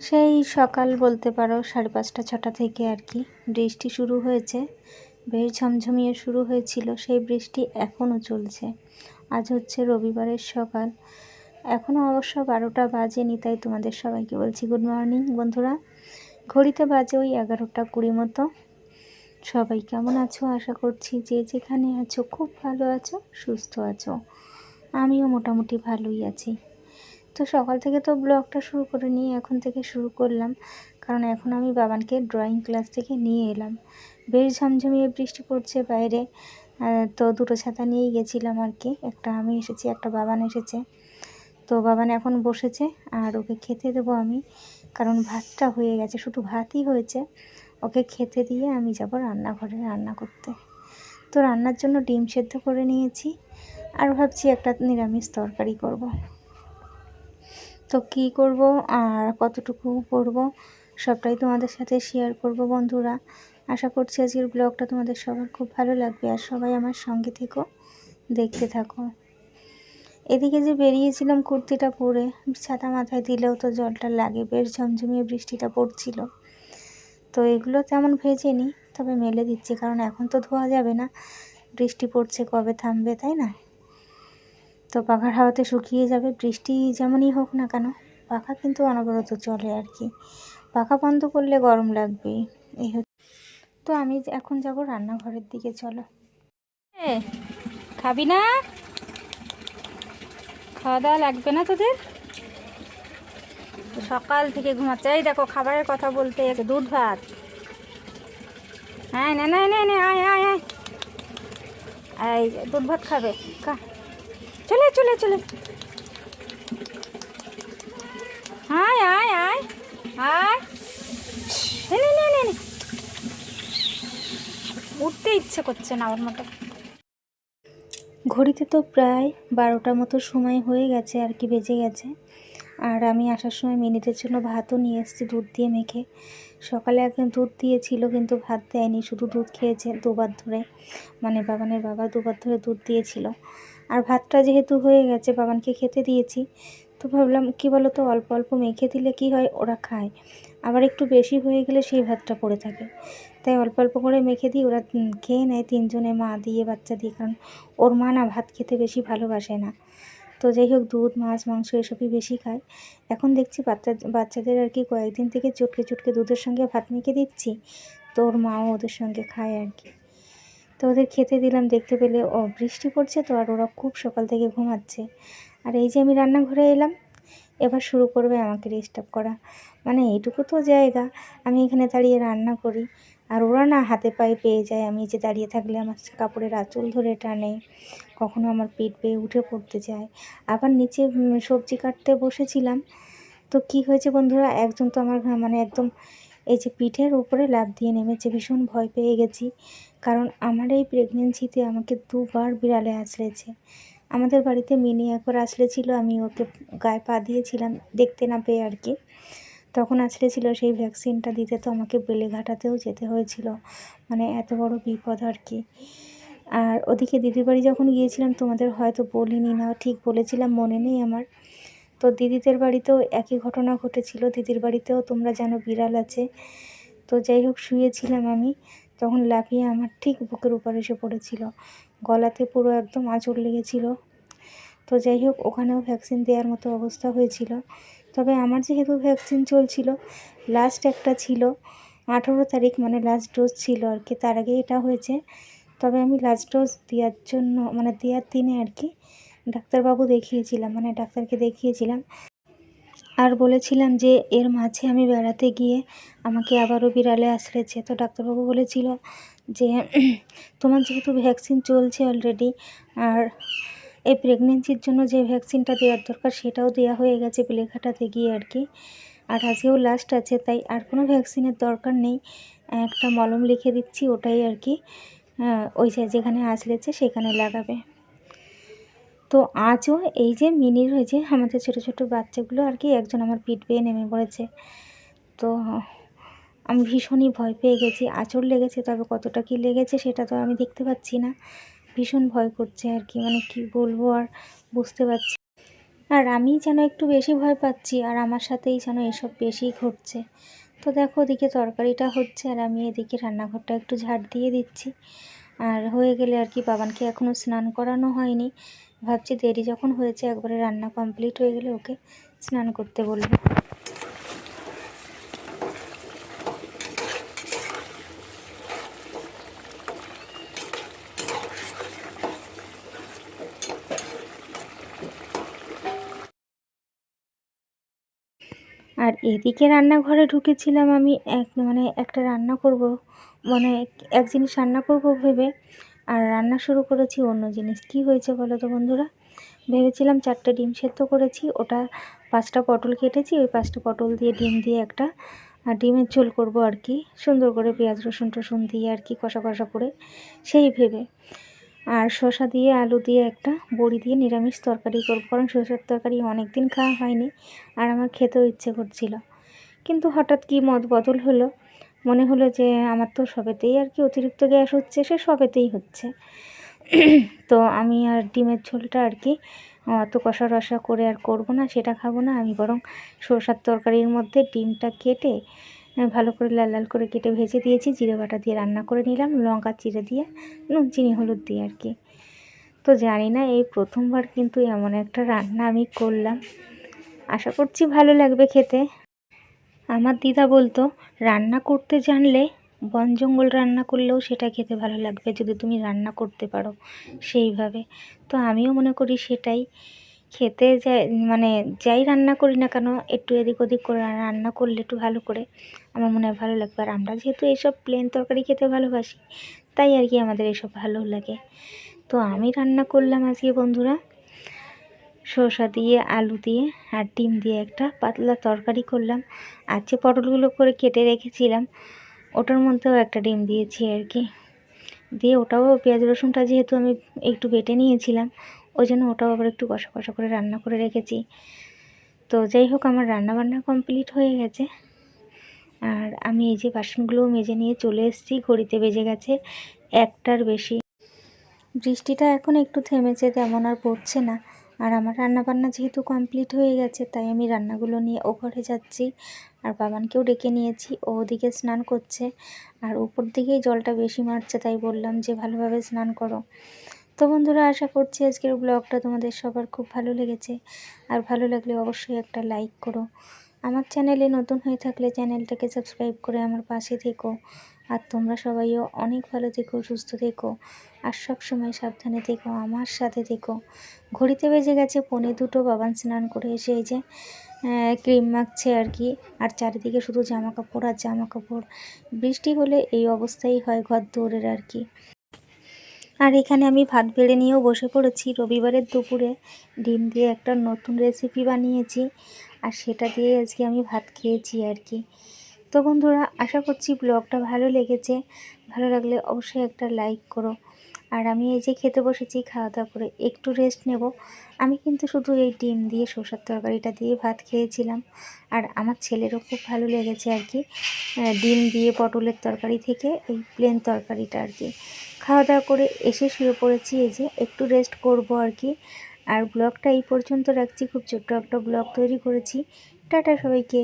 সেই সকাল বলতে পারো সাড়ে পাঁচটা, ছটা থেকে আর কি। বৃষ্টি শুরু হয়েছে, বেশ ঝমঝমিয়ে শুরু হয়েছিল, সেই বৃষ্টি এখনও চলছে। আজ হচ্ছে রবিবারের সকাল। এখনও অবশ্য বারোটা বাজেনি, তাই তোমাদের সবাইকে বলছি গুড মর্নিং বন্ধুরা, ঘড়িতে বাজে ওই এগারোটা কুড়ি মতো। সবাই কেমন আছো? আশা করছি যে যেখানে আছো খুব ভালো আছো, সুস্থ আছো। আমিও মোটামুটি ভালোই আছি। তো সকাল থেকে তো ব্লগটা শুরু করে নিয়ে এখন থেকে শুরু করলাম। কারণ এখন আমি বাবানকে ড্রয়িং ক্লাস থেকে নিয়ে এলাম। বেশ ঝমঝমিয়ে বৃষ্টি পড়ছে বাইরে তো দুটো ছাতা নিয়েই গেছিলাম আর কি। একটা আমি এসেছি, একটা বাবান এসেছে। তো বাবান এখন বসেছে, আর ওকে খেতে দেবো আমি, কারণ ভাতটা হয়ে গেছে, শুধু ভাতই হয়েছে। ওকে খেতে দিয়ে আমি যাব রান্নাঘরে রান্না করতে। তো রান্নার জন্য ডিম সেদ্ধ করে নিয়েছি, আর ভাবছি একটা নিরামিষ তরকারি করব। তো কি করব আর কতটুকু করব সবটাই তোমাদের সাথে শেয়ার করব বন্ধুরা। আশা করছি আজকের ব্লগটা তোমাদের সবার খুব ভালো লাগবে আর সবাই আমার সঙ্গে থেকো, দেখতে থাকো। এদিকে যে বেরিয়েছিলাম কুর্তিটা পরে, ছাতা মাথায় দিলেও তো জলটা লাগে, বেশ ঝমঝমিয়ে বৃষ্টিটা পড়ছিল। তো এগুলো তেমন ভেজেনি, তবে মেলে দিচ্ছি, কারণ এখন তো ধোয়া যাবে না। বৃষ্টি পড়ছে কবে থামবে, তাই না? তো পাখার হাওয়াতে শুকিয়ে যাবে, বৃষ্টি যেমনই হোক না কেন, পাখা কিন্তু অনবরত চলে আর কি। পাখা বন্ধ করলে গরম লাগবে এই হচ্ছে। তো আমি এখন যাব রান্নাঘরের দিকে, চলো। খাবি না? খাওয়া দাওয়া লাগবে না তোদের? সকাল থেকে ঘুমাচ্ছে। এই দেখো, খাবারের কথা বলতে দুধ, ভাত। হ্যাঁ না না না আয় আয় আয়। দুধ, ভাত খাবে। খা। চলে চলে চলে। আয় আয় আয় আয়। উঠতে ইচ্ছে করছে না ওর মতো। ঘড়িতে তো প্রায় বারোটা মতো সময় হয়ে গেছে, আর কি বেজে গেছে। আর আমি আসার সময় মিনিটের জন্য ভাতও নিয়ে এসেছি, দুধ দিয়ে মেখে। সকালে একদিন দুধ দিয়েছিল, কিন্তু ভাত দেয়নি, শুধু দুধ খেয়েছে, দুবার ধরে। মানে বাগানের বাবা দুবার ধরে দুধ দিয়েছিল। আর ভাতটা যেহেতু হয়ে গেছে, বাবানকে খেতে দিয়েছি, তো ভাবলাম কী বলো তো অল্প অল্প মেখে দিলে কি হয়, ওরা খায়। আবার একটু বেশি হয়ে গেলে সেই ভাতটা পড়ে থাকে। তাই অল্প অল্প করে মেখে দিই, ওরা খেয়ে নেয় তিনজনে, মা দিয়ে, বাচ্চা দিয়ে, কারণ ওর মা না ভাত খেতে বেশি ভালোবাসে না। তো যাই হোক, দুধ, মাছ, মাংস এসবই বেশি খায়। এখন দেখছি বাচ্চা, বাচ্চাদের আর কি কয়েকদিন থেকে চটকে চটকে দুধের সঙ্গে ভাত মেখে দিচ্ছি, তো ওর মাও ওদের সঙ্গে খায় আর কি। তো ওদের খেতে দিলাম, দেখতে পেলে ও বৃষ্টি পড়ছে তো, আর ওরা খুব সকাল থেকে ঘুমাচ্ছে। আর এই যে আমি রান্নাঘরে এলাম, এবার শুরু করবে আমাকে ডিস্টার্ব করা। মানে এইটুকু তো জায়গা, আমি এখানে দাঁড়িয়ে রান্না করি। আর ওরা না হাতে পায়ে পেয়ে যায়, আমি যে দাঁড়িয়ে থাকলে আমার কাপড়ের আঁচল ধরে টানে, কখনো আমার পেট পেয়ে উঠে পড়তে যায়। আবার নিচে সবজি কাটতে বসেছিলাম। তো কি হয়েছে বন্ধুরা, একজন তো আমার মানে একদম এই যে পিঠের উপরে লাভ দিয়ে নেমেছে, ভীষণ ভয় পেয়ে গেছি। কারণ আমার এই প্রেগনেন্সিতে আমাকে দুবার বিড়ালে আছড়েছে। আমাদের বাড়িতে মিনি একবার ছিল আমি ওকে গায়ে পা দিয়েছিলাম, দেখতে না পেয়ে আর কি। তখন ছিল সেই ভ্যাকসিনটা দিতে তো আমাকে বেলেঘাটাতেও যেতে হয়েছিল। মানে এত বড় বিপদ আর কি। আর ওদিকে দিদির বাড়ি যখন গিয়েছিলাম, তোমাদের হয়তো বলিনি না, ঠিক বলেছিলাম, মনে নেই আমার। তো দিদিদের বাড়িতেও একই ঘটনা ঘটেছিল। দিদির বাড়িতেও তোমরা জানো বিড়াল আছে। তো যাই হোক, শুয়েছিলাম আমি তখন লাফিয়ে আমার ঠিক বুকের উপর এসে পড়েছিল। গলাতে পুরো একদম আঁচড় লেগেছিল। তো যাই হোক, ওখানেও ভ্যাকসিন দেওয়ার মতো অবস্থা হয়েছিল। তবে আমার যেহেতু ভ্যাকসিন চলছিল লাস্ট একটা ছিল, আঠেরো তারিখ মানে লাস্ট ডোজ ছিল আর কি, তার আগে এটা হয়েছে। তবে আমি লাস্ট ডোজ দেওয়ার জন্য মানে দেওয়ার দিনে আর কি ডাক্তারবাবু দেখিয়েছিলাম মানে ডাক্তারকে দেখিয়েছিলাম। আর বলেছিলাম যে, এর মাঝে আমি বেড়াতে গিয়ে আমাকে আবারও বিড়ালে আশ্রেছে তো ডাক্তারবাবু বলেছিল যে, তোমার যেহেতু ভ্যাকসিন চলছে অলরেডি আর এই প্রেগনেন্সির জন্য যে ভ্যাকসিনটা দেওয়ার দরকার, সেটাও দেওয়া হয়ে গেছে বেলেঘাটাতে গিয়ে আর কি। আর আজকেও লাস্ট আছে, তাই আর কোনো ভ্যাকসিনের দরকার নেই। একটা মলম লিখে দিচ্ছি, ওটাই আর কি। ওই যেখানে আসলেছে সেখানে লাগাবে। তো আজও এই যে মিনি রয়েছে, আমাদের ছোটো ছোটো বাচ্চাগুলো আর কি একজন আমার পিঠ পেয়ে নেমে পড়েছে। তো আমি ভীষণই ভয় পেয়ে গেছি আঁচড় লেগেছে, তবে কতটা কি লেগেছে সেটা তো আমি দেখতে পাচ্ছি না। ভীষণ ভয় করছে আর কি মানে কি বলব আর বুঝতে পারছি আর আমি যেন একটু বেশি ভয় পাচ্ছি আর আমার সাথেই যেন এসব বেশি ঘটছে। তো দেখো ওদিকে তরকারিটা হচ্ছে আর আমি এদিকে রান্নাঘরটা একটু ঝাড় দিয়ে দিচ্ছি। আর হয়ে গেলে আর কি বাবানকে এখনও স্নান করানো হয়নি। ভাবছি দেরি যখন হয়েছে একবারে রান্না কমপ্লিট হয়ে গেলে ওকে স্নান করতে বলব। আর এদিকে রান্নাঘরে ঢুকেছিলাম আমি, এক মানে একটা রান্না করব মানে এক জিনিস রান্না করব ভেবে আর রান্না শুরু করেছি অন্য জিনিস। কি হয়েছে বলো তো বন্ধুরা? ভেবেছিলাম চারটে ডিম সেদ্ধ করেছি, ওটা পাঁচটা পটল কেটেছি, ওই পাঁচটা পটল দিয়ে ডিম দিয়ে একটা ডিমের ঝোল করব আর কি, সুন্দর করে পেঁয়াজ, রসুন টসুন দিয়ে আর কি কষা কষা করে, সেই ভেবে। আর শসা দিয়ে, আলু দিয়ে একটা, বড়ি দিয়ে নিরামিষ তরকারি করব, কারণ শসার তরকারি অনেক দিন খাওয়া হয়নি, আর আমার খেতেও ইচ্ছে করছিল। কিন্তু হঠাৎ কি মত বদল হলো মনে হলো যে আমার তো সবেতেই আর কি অতিরিক্ত গ্যাস হচ্ছে, সে সবেতেই হচ্ছে। তো আমি আর ডিমের ঝোলটা আর কি অত কষা রসা করে আর করব না, সেটা খাব না। আমি বরং সরষার তরকারির মধ্যে ডিমটা কেটে ভালো করে লাল লাল করে কেটে ভেজে দিয়েছি, জিরে বাটা দিয়ে রান্না করে নিলাম, লঙ্কা চিড়ে দিয়ে, নুন, চিনি, হলুদ দিয়ে আর কি। তো জানি না, এই প্রথমবার কিন্তু এমন একটা রান্না আমি করলাম। আশা করছি ভালো লাগবে খেতে। আমার দিদা বলতো, রান্না করতে জানলে বন জঙ্গল রান্না করলেও সেটা খেতে ভালো লাগবে যদি তুমি রান্না করতে পারো। সেইভাবে। তো আমিও মনে করি সেটাই। খেতে যাই মানে যাই রান্না করি না কেন, একটু এদিক ওদিক করে রান্না করলে একটু ভালো করে আমার মনে হয় ভালো লাগবে। আর আমরা যেহেতু এইসব প্লেন তরকারি খেতে ভালোবাসি, তাই আর কি আমাদের এসব ভালো লাগে। তো আমি রান্না করলাম আজকে বন্ধুরা। শসা দিয়ে, আলু দিয়ে আর ডিম দিয়ে একটা পাতলা তরকারি করলাম। আর যে পটলগুলো করে কেটে রেখেছিলাম। ওটার মধ্যেও একটা ডিম দিয়েছি আর কি। দিয়ে ওটাও পেঁয়াজ, রসুনটা যেহেতু আমি একটু বেটে নিয়েছিলাম, ওই জন্য ওটাও আবার একটু কষা কষা করে রান্না করে রেখেছি। তো যাই হোক, আমার রান্না বান্না কমপ্লিট হয়ে গেছে। আর আমি এই যে বাসনগুলো মেজে নিয়ে চলে এসেছি, ঘড়িতে বেজে গেছে একটার বেশি। বৃষ্টিটা এখন একটু থেমেছে, তেমন আর পড়ছে না। আর আমার রান্নাবান্না যেহেতু কমপ্লিট হয়ে গেছে, তাই আমি রান্নাগুলো নিয়ে ও ঘরে যাচ্ছি। আর বাবানকেও ডেকে নিয়েছি, ও ওদিকে স্নান করছে। আর উপর দিকেই জলটা বেশি মারছে, তাই বললাম যে ভালোভাবে স্নান করো। তো বন্ধুরা, আশা করছি আজকের ব্লগটা তোমাদের সবার খুব ভালো লেগেছে। আর ভালো লাগলে অবশ্যই একটা লাইক করো। আমার চ্যানেলে নতুন হয়ে থাকলে চ্যানেলটাকে সাবস্ক্রাইব করে আমার পাশে থেকো। আর তোমরা সবাইও অনেক ভালো থেকো, সুস্থ থেকো, আর সব সময় সাবধানে থেকো, আমার সাথে থেকো। ঘড়িতে বেজে গেছে পনে দুটো, বাবান স্নান করে এসে এই যে ক্রিম মাখছে আর কি। আর চারিদিকে শুধু জামা কাপড় আর জামা কাপড় বৃষ্টি হলে এই অবস্থাই হয় ঘর দৌড়ের আর কি। আর এখানে আমি ভাত বেড়ে নিয়েও বসে পড়েছি। রবিবারের দুপুরে ডিম দিয়ে একটা নতুন রেসিপি বানিয়েছি আর সেটা দিয়ে আজকে আমি ভাত খেয়েছি আর কি। তো বন্ধুরা, আশা করছি ব্লগটা ভালো লেগেছে। ভালো লাগলে অবশ্যই একটা লাইক করো। আর আমি এই যে খেতে বসেছি, খাওয়া দাওয়া করে একটু রেস্ট নেব। আমি কিন্তু শুধু এই ডিম দিয়ে শসার তরকারিটা দিয়ে ভাত খেয়েছিলাম। আর আমার ছেলেরও খুব ভালো লেগেছে আর কি। ডিম দিয়ে পটলের তরকারি থেকে এই প্লেন তরকারিটা আর কি। খাওয়া দাওয়া করে এসে শুয়ে পড়েছি এই যে, একটু রেস্ট করব আর কি। আর ব্লগটা এই পর্যন্ত রাখছি। খুব ছোট্ট একটা ব্লগ তৈরি করেছি। টাটা সবাইকে।